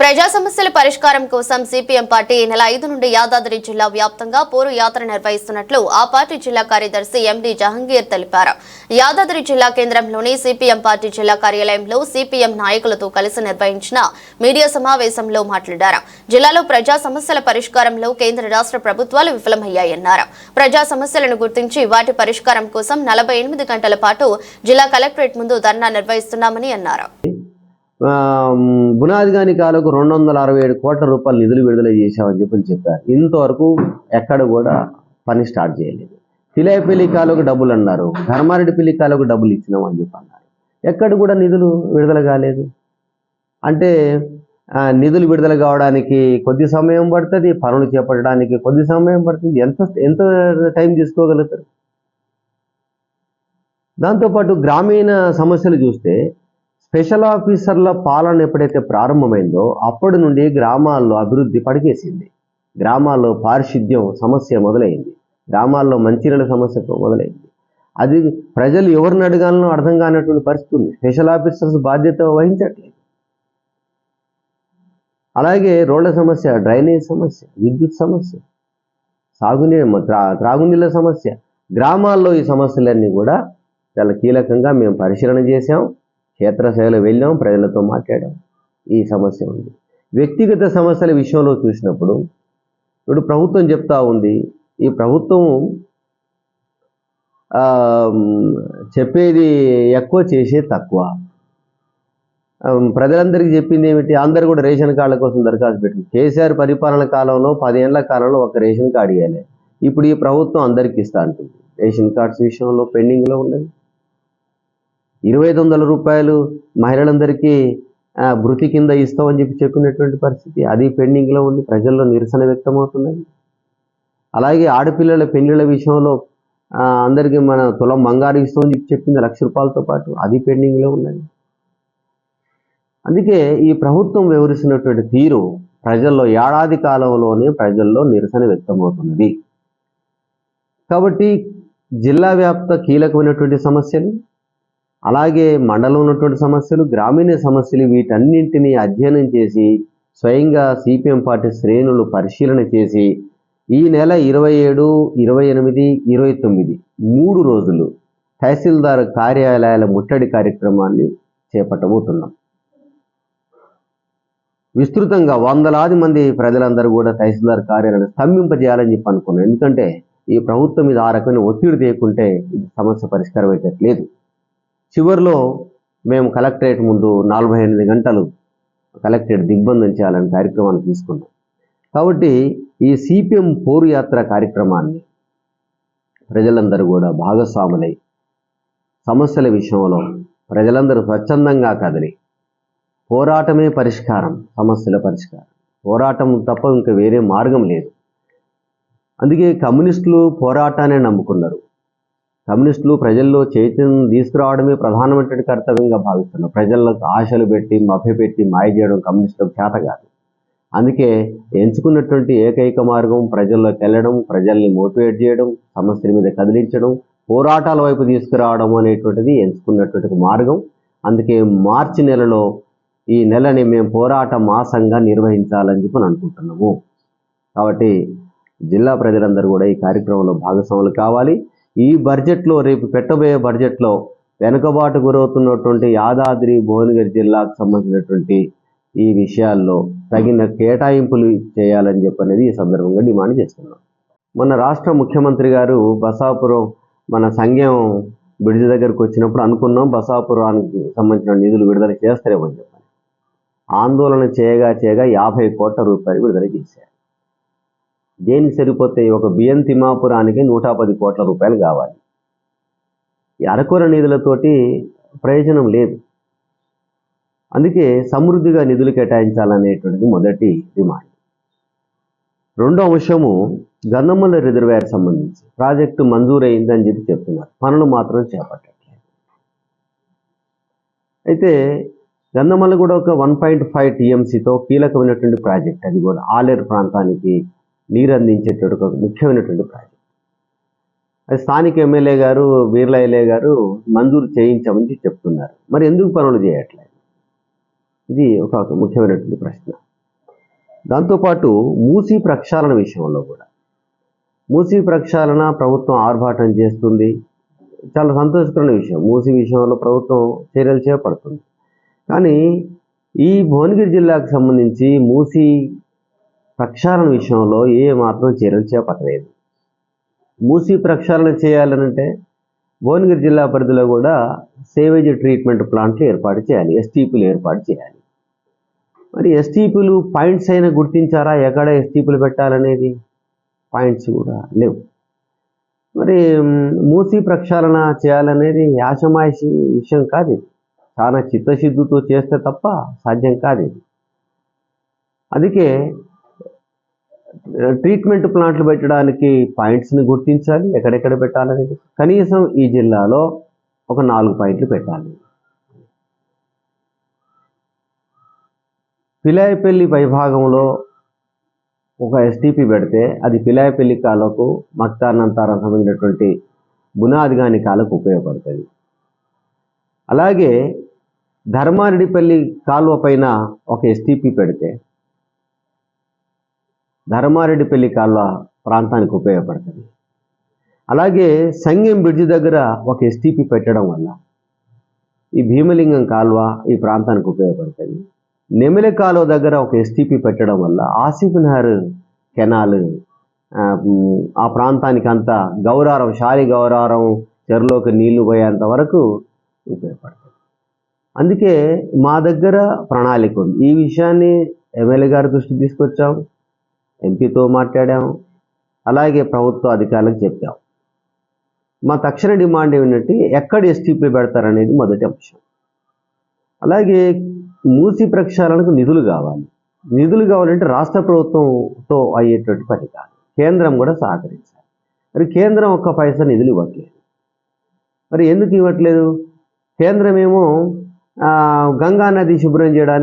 ప్రజా సమస్యల పరిష్కారం కోసం సిపిఎం పార్టీ ఈ నెల ఐదు నుండి యాదాద్రి జిల్లా వ్యాప్తంగా పోరు యాత్ర నిర్వహిస్తున్నట్లు ఆ పార్టీ జిల్లా కార్యదర్శి ఎండి జహంగీర్ తెలిపారు. యాదాద్రి జిల్లా కేంద్రంలోని సిపిఎం పార్టీ జిల్లా కార్యాలయంలో సిపిఎం నాయకులతో కలిసి నిర్వహించిన మీడియా సమావేశంలో మాట్లాడారు. జిల్లాలో ప్రజా సమస్యల పరిష్కారంలో కేంద్ర రాష్ట్ర ప్రభుత్వాలు విఫలమయ్యాయన్నారు. ప్రజా సమస్యలను గుర్తించి వాటి పరిష్కారం కోసం నలభై ఎనిమిది గంటల పాటు జిల్లా కలెక్టరేట్ ముందు ధర్నా నిర్వహిస్తున్నామని అన్నారు. ఆ, కాలకు రెండు వందల అరవై ఏడు కోట్ల రూపాయలు నిధులు విడుదల చేశామని చెప్పి చెప్పారు. ఇంతవరకు ఎక్కడ కూడా పని స్టార్ట్ చేయలేదు. తిలాయపల్లి కాలకు డబ్బులు అన్నారు. ధర్మారెడ్డిపల్లి కాలకు డబ్బులు ఇచ్చినాం అని చెప్పి అన్నారు. ఎక్కడ కూడా నిధులు విడుదల కాలేదు. అంటే నిధులు విడుదల కావడానికి కొద్ది సమయం పడుతుంది పనులు చేపట్టడానికి కొద్ది సమయం పడుతుంది. ఎంత ఎంత టైం తీసుకోగలుగుతారు? దాంతోపాటు గ్రామీణ సమస్యలు చూస్తే స్పెషల్ ఆఫీసర్ల పాలన ఎప్పుడైతే ప్రారంభమైందో అప్పటి నుండి గ్రామాల్లో అభివృద్ధి పడికేసింది. గ్రామాల్లో పారిశుద్ధ్యం సమస్య మొదలైంది. గ్రామాల్లో మంచినీళ్ళ సమస్య మొదలైంది. అది ప్రజలు ఎవరిని అడగాలనో అర్థం కానటువంటి పరిస్థితి ఉంది. స్పెషల్ ఆఫీసర్స్ బాధ్యత వహించట్లేదు. అలాగే రోడ్ల సమస్య డ్రైనేజ్ సమస్య విద్యుత్ సమస్య సాగునీరు త్రాగునీళ్ళ సమస్య. గ్రామాల్లో ఈ సమస్యలన్నీ కూడా చాలా కీలకంగా మేము పరిశీలన చేశాం. క్షేత్రస్థాయిలో వెళ్ళాం ప్రజలతో మాట్లాడాం. ఈ సమస్య ఉంది. వ్యక్తిగత సమస్యల విషయంలో చూసినప్పుడు ఇప్పుడు ప్రభుత్వం చెప్తా ఉంది. ఈ ప్రభుత్వం చెప్పేది ఎక్కువ చేసే తక్కువ. ప్రజలందరికీ చెప్పింది ఏమిటి? అందరు కూడా రేషన్ కార్డుల కోసం దరఖాస్తు పెట్టింది కేసీఆర్ పరిపాలన కాలంలో పదేళ్ళ కాలంలో ఒక రేషన్ కార్డు ఇవ్వాలి ఇప్పుడు ఈ ప్రభుత్వం అందరికీ ఇస్తా అంటుంది. రేషన్ కార్డ్స్ విషయంలో పెండింగ్లో ఉన్నది ఇరవై ఐదు వందల రూపాయలు మహిళలందరికీ ఆ, భృతి కింద ఇస్తామని చెప్పి చెప్పినటువంటి పరిస్థితి. అది పెండింగ్లో ఉంది ప్రజల్లో నిరసన వ్యక్తమవుతున్నది అలాగే ఆడపిల్లల పెళ్ళిళ్ళ విషయంలో అందరికీ మన తులం బంగారు ఇస్తామని చెప్పి చెప్పింది లక్ష రూపాయలతో పాటు అది పెండింగ్లో ఉన్నది. అందుకే ఈ ప్రభుత్వం వివరిస్తున్నటువంటి తీరు ప్రజల్లో ఏడాది కాలంలోనే ప్రజల్లో నిరసన వ్యక్తమవుతున్నది. కాబట్టి జిల్లా వ్యాప్త కీలకమైనటువంటి సమస్యలు అలాగే మండలం ఉన్నటువంటి సమస్యలు గ్రామీణ సమస్యలు వీటన్నింటినీ అధ్యయనం చేసి స్వయంగా సిపిఎం పార్టీ శ్రేణులు పరిశీలన చేసి ఈ నెల ఇరవై ఏడు ఇరవై ఎనిమిది ఇరవై తొమ్మిది మూడు రోజులు తహసీల్దార్ కార్యాలయాల ముట్టడి కార్యక్రమాన్ని చేపట్టబోతున్నాం. విస్తృతంగా వందలాది మంది ప్రజలందరూ కూడా తహసీల్దార్ కార్యాలయాన్ని స్తంభింపజేయాలని చెప్పి అనుకున్నాం. ఎందుకంటే ఈ ప్రభుత్వం మీద ఆ రకమైన ఒత్తిడి తీయకుంటే ఇది సమస్య పరిష్కారం అయ్యేటట్లేదు చివరిలో మేము కలెక్టరేట్ ముందు నలభై ఎనిమిది గంటలు కలెక్టరేట్ దిగ్బంధం చేయాలని కార్యక్రమాన్ని తీసుకున్నాం. కాబట్టి ఈ సిపిఎం పోరు యాత్ర కార్యక్రమాన్ని ప్రజలందరూ కూడా భాగస్వాములై సమస్యల విషయంలో ప్రజలందరూ స్వచ్ఛందంగా కదిలి పోరాటమే పరిష్కారం సమస్యల పరిష్కారం. పోరాటం తప్ప ఇంకా వేరే మార్గం లేదు. అందుకే కమ్యూనిస్టులు పోరాటాన్ని నమ్ముకున్నారు. కమ్యూనిస్టులు ప్రజల్లో చైతన్యం తీసుకురావడమే ప్రధానమైనటువంటి కర్తవ్యంగా భావిస్తున్నారు. ప్రజలకు ఆశలు పెట్టి మభ్యపెట్టి మాయ చేయడం కమ్యూనిస్టులకు చేత కాదు. అందుకే ఎంచుకున్నటువంటి ఏకైక మార్గం ప్రజల్లోకి వెళ్ళడం ప్రజల్ని మోటివేట్ చేయడం సమస్యల మీద కదిలించడం పోరాటాల వైపు తీసుకురావడం అనేటువంటిది ఎంచుకున్నటువంటి మార్గం. అందుకే మార్చి నెలలో ఈ నెలని మేము పోరాట మాసంగా నిర్వహించాలని చెప్పి అనుకుంటున్నాము. కాబట్టి జిల్లా ప్రజలందరూ కూడా ఈ కార్యక్రమంలో భాగస్వాములు కావాలి. ఈ బడ్జెట్లో రేపు పెట్టబోయే బడ్జెట్లో వెనుకబాటు గురవుతున్నటువంటి యాదాద్రి భువనగిరి జిల్లాకు సంబంధించినటువంటి ఈ విషయాల్లో తగిన కేటాయింపులు చేయాలని చెప్పనేది ఈ సందర్భంగా డిమాండ్ చేస్తున్నాం. మన రాష్ట్ర ముఖ్యమంత్రి గారు బసాపురం మన సంఘం బిడిజ దగ్గరకు వచ్చినప్పుడు అనుకున్నాం బసాపురానికి సంబంధించిన నిధులు విడుదల చేస్తారేమని చెప్పని ఆందోళన చేయగా చేయగా యాభై కోట్ల రూపాయలు విడుదల చేశారు. దేనికి సరిపోతే ఒక బియ్యం తిమ్మాపురానికి నూట పది కోట్ల రూపాయలు కావాలి. ఈ అరకొర నిధులతోటి ప్రయోజనం లేదు. అందుకే సమృద్ధిగా నిధులు కేటాయించాలనేటువంటిది మొదటి డిమాండ్. రెండో అంశము గన్నమల్ల రిజర్వాయర్ సంబంధించి ప్రాజెక్టు మంజూరైందని చెప్పి చెప్తున్నారు. పనులు మాత్రం చేపట్టట్లేదు. అయితే గంధమల్ల కూడా ఒక వన్ పాయింట్ ఫైవ్ టీఎంసీతో కీలకమైనటువంటి ప్రాజెక్ట్ అది కూడా. ఆలేరు ప్రాంతానికి నీరు అందించేటువంటి ఒక ముఖ్యమైనటువంటి ప్రాజెక్ట్. అది స్థానిక ఎమ్మెల్యే గారు వీర్ల ఎల్ఏ గారు మంజూరు చేయించమని చెప్తున్నారు. మరి ఎందుకు పనులు చేయట్లేదు? ఇది ఒక ముఖ్యమైనటువంటి ప్రశ్న. దాంతోపాటు మూసీ ప్రక్షాళన విషయంలో కూడా. మూసీ ప్రక్షాళన ప్రభుత్వం ఆర్భాటం చేస్తుంది. చాలా సంతోషకరమైన విషయం. మూసీ విషయంలో ప్రభుత్వం చర్యలు చేపడుతుంది. కానీ ఈ భువనగిరి జిల్లాకు సంబంధించి మూసీ ప్రక్షాళన విషయంలో ఏ మాత్రం చర్యలు చేపట్టలేదు. మూసి ప్రక్షాళన చేయాలనంటే భువనగిరి జిల్లా పరిధిలో కూడా సేవేజ్ ట్రీట్మెంట్ ప్లాంట్లు ఏర్పాటు చేయాలి ఎస్టీపీలు ఏర్పాటు చేయాలి. మరి ఎస్టీపీలు పాయింట్స్ అయినా గుర్తించారా? ఎక్కడ ఎస్టీపీలు పెట్టాలనేది? పాయింట్స్ కూడా లేవు. మరి మూసి ప్రక్షాళన చేయాలనేది యాశమాయసి విషయం కాదు ఇది. చాలా చిత్తశుద్ధితో చేస్తే తప్ప సాధ్యం కాదు ఇది. అందుకే ట్రీట్మెంట్ ప్లాంట్లు పెట్టడానికి పాయింట్స్ని గుర్తించాలి ఎక్కడెక్కడ పెట్టాలనేది. కనీసం ఈ జిల్లాలో ఒక నాలుగు పాయింట్లు పెట్టాలి. పిలాయపల్లి పైభాగంలో ఒక ఎస్టీపీ పెడితే అది పిలాయపల్లి కాలకు మక్తానంతారం సంబంధించినటువంటి బునాదిగాని కాలకు ఉపయోగపడుతుంది. అలాగే ధర్మారెడ్డిపల్లి కాలువ పైన ఒక ఎస్టీపీ పెడితే ధర్మారెడ్డిపల్లి కాలువ ప్రాంతానికి ఉపయోగపడుతుంది. అలాగే సంగం బ్రిడ్జ్ దగ్గర ఒక ఎస్టీపీ పెట్టడం వల్ల ఈ భీమలింగం కాలువ ఈ ప్రాంతానికి ఉపయోగపడుతుంది. నెమిలి కాలువ దగ్గర ఒక ఎస్టీపీ పెట్టడం వల్ల ఆసిఫ్ నహర్ కెనాల్ ఆ, ప్రాంతానికి అంతా గౌరారం శాలి గౌరారం చెరలోకి నీళ్ళు పోయేంత వరకు ఉపయోగపడుతుంది. అందుకే మా దగ్గర ప్రణాళిక ఉంది. ఈ విషయాన్ని ఎమ్మెల్యే గారి దృష్టికి తీసుకొచ్చాం. ఎంపీతో మాట్లాడాము. అలాగే ప్రభుత్వ అధికారులకు చెప్పాం మా తక్షణ డిమాండ్ ఏమిటంటే ఎక్కడ ఎస్టీపీ పెడతారనేది మొదటి అంశం. అలాగే మూసి ప్రక్షాళనకు నిధులు కావాలి. నిధులు కావాలంటే రాష్ట్ర ప్రభుత్వంతో అయ్యేటువంటి పని కాదు. కేంద్రం కూడా సహకరించాలి. మరి కేంద్రం ఒక్క పైసా నిధులు ఇవ్వట్లేదు. మరి ఎందుకు ఇవ్వట్లేదు? కేంద్రం ఏమో గంగా నది శుభ్రం చేయడానికి